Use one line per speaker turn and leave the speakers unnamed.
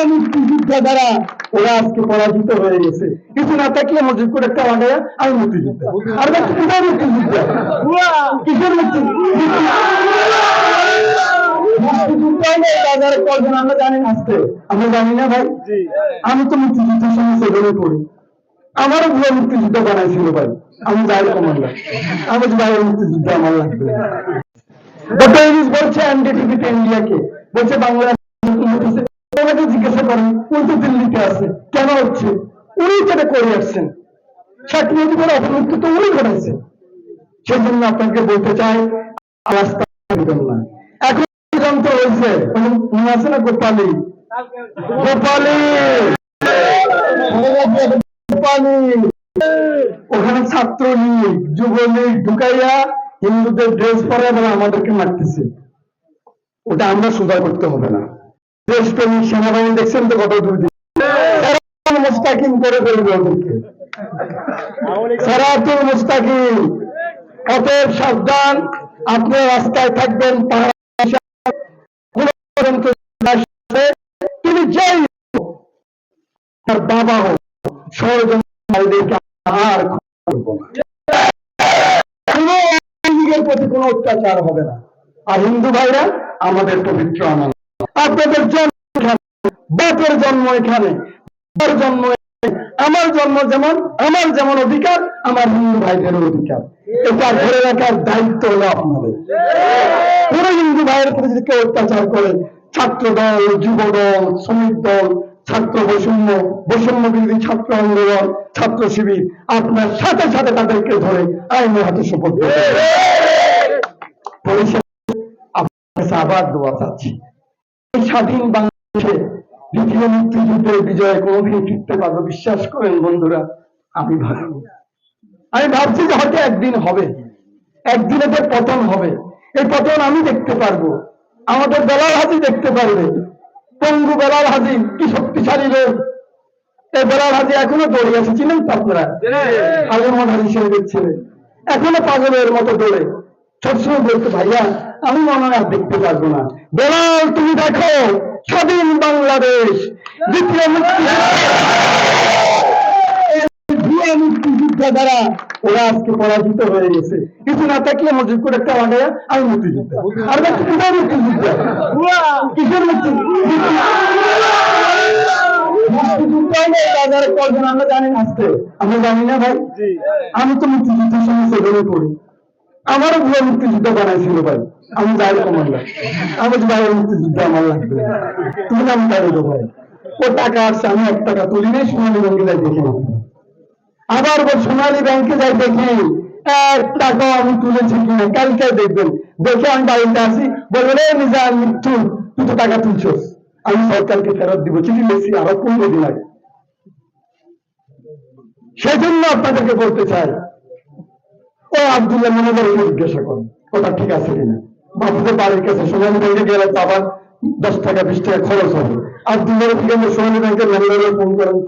ভুয়া মুক্তিযোদ্ধা দ্বারা ওরা আজকে পরাজিত হয়ে গেছে। কিছু না থাকলে মজুর করে একটা আমি মুক্তিযোদ্ধা। আর কোথায় মুক্তিযোদ্ধা? কিসের মুক্তিযুদ্ধ? হলে কজন আমরা জানি না আমরা জানি না ভাই। আমি তো মুক্তিযুদ্ধের সঙ্গে সেখানে পড়ি। আমারও ভুয়া মুক্তিযুদ্ধ বানাইছিল ভাই। আমি যাই কমান্ডার আমি মুক্তিযুদ্ধ আমার লাগবে। ডক্টর বলছে এনডিটিভিতে ইন্ডিয়াকে বলছে বাংলাদেশ ওনাকে জিজ্ঞাসা করেন? উনি তো দিল্লিতে আছে। কেন হচ্ছে? উনি যেটা করে আসছেন শেখ অপমৃত্যু তো উনি করেছেন। সেই জন্য আপনাকে বলতে চাই দিবেন না। এখন পর্যন্ত হয়েছে ওই আছে না গোপালী? গোপালী! গোপালী! ওখানে ছাত্র লীগ যুবলীগ ঢুকাইয়া হিন্দুদের ড্রেস পরে আমাদেরকে মারতেছে। ওটা আমরা সুধার করতে হবে না। সেনাবাহিনী দেখছেন তো দূর দিন মুস্তাকিম করে ফেলবে ওদেরকে। সারাতুল মুস্তাকিম সাবধান, আপনি রাস্তায় থাকবেন তিনি যেই তার বাবা হোক আর প্রতি কোনো অত্যাচার হবে না। আর হিন্দু ভাইরা আমাদের পবিত্র আমার আপনাদের জন্ম এখানে বাপের জন্ম এখানে জন্ম আমার জন্ম যেমন আমার যেমন অধিকার আমার হিন্দু ভাইদেরও অধিকার। এটা ধরে রাখার দায়িত্ব হলো আপনাদের। কোন হিন্দু ভাইয়ের প্রতি যদি কেউ অত্যাচার করে ছাত্র দল যুব দল শ্রমিক দল ছাত্র বৈষম্য বৈষম্য বিরোধী ছাত্র আন্দোলন ছাত্র শিবির আপনার সাথে সাথে তাদেরকে ধরে আইনের হাতে শপথ দেবে। আপনার কাছে আবার দোয়া চাচ্ছি। স্বাধীন বাংলাদেশে দ্বিতীয় মুক্তিযুদ্ধের বিজয়ে কোনোদিন ফিরতে পারব? বিশ্বাস করেন বন্ধুরা আমি ভাবি আমি ভাবছি যে হয়তো একদিন হবে। একদিন এদের পতন হবে এই পতন আমি দেখতে পারব। আমাদের বেলাল হাজি দেখতে পারবে। পঙ্গু বেলাল হাজি কি শক্তিশালী লোক। এই বেলাল হাজি এখনও দৌড়ে আছে চিনেন তো আপনারা? আগের মত হাজি ছেলে। এখনও পাগলের মতো দৌড়ে। সবসময় বলতো ভাইয়া আমি মনে হয় দেখতে পারব না। বেলাল তুমি দেখো স্বাধীন বাংলাদেশ দ্বিতীয় মুক্তি মুক্তিযুদ্ধ দ্বারা ওরা আজকে পরাজিত হয়ে গেছে। কিছু না থাকলে মজুর করে একটা আমি মুক্তিযুদ্ধ। আর কোথায় মুক্তিযুদ্ধ? কিসের মুক্তিযুদ্ধ? আমরা জানি না আজকে। আমরা জানি না ভাই। আমি তো মুক্তিযুদ্ধের সঙ্গে সেখানে পড়ি। আমারও ভুয়া মুক্তিযুদ্ধ বানাইছিল ভাই। আমি যাই কমান্ডার আমি ভাই মুক্তিযুদ্ধ, আমার লাগবে তুমি আমি দেবো ভাই? ও টাকা আসছে, আমি এক টাকা তুলি নেই, সোনালী ব্যাংকে যাই দেখি। আবার বল, সোনালী ব্যাংকে যাই দেখি। এক টাকাও আমি তুলেছি কিনা, কালকে দেখবেন। দেখে আমি বাড়িতে আসি, বলবেন রে নিজার মৃত্যু তুই তো টাকা তুলছস। আমি সরকারকে ফেরত দিব, চিঠি লিখছি আরও পনেরো দিন আগে। সেজন্য আপনাদেরকে বলতে চাই আব্দুল্লাহ মনোবরকে জিজ্ঞাসা করেন, কথা ঠিক আছে কিনা? বাপুদের বাড়ির কাছে সোনালী ব্যাংকে গেলে তো আবার দশ টাকা, বিশ টাকা খরচ হবে। আবদুল্লাহ ঠিক আছে সোনালী ব্যাংকের ম্যানেজারে ফোন করেন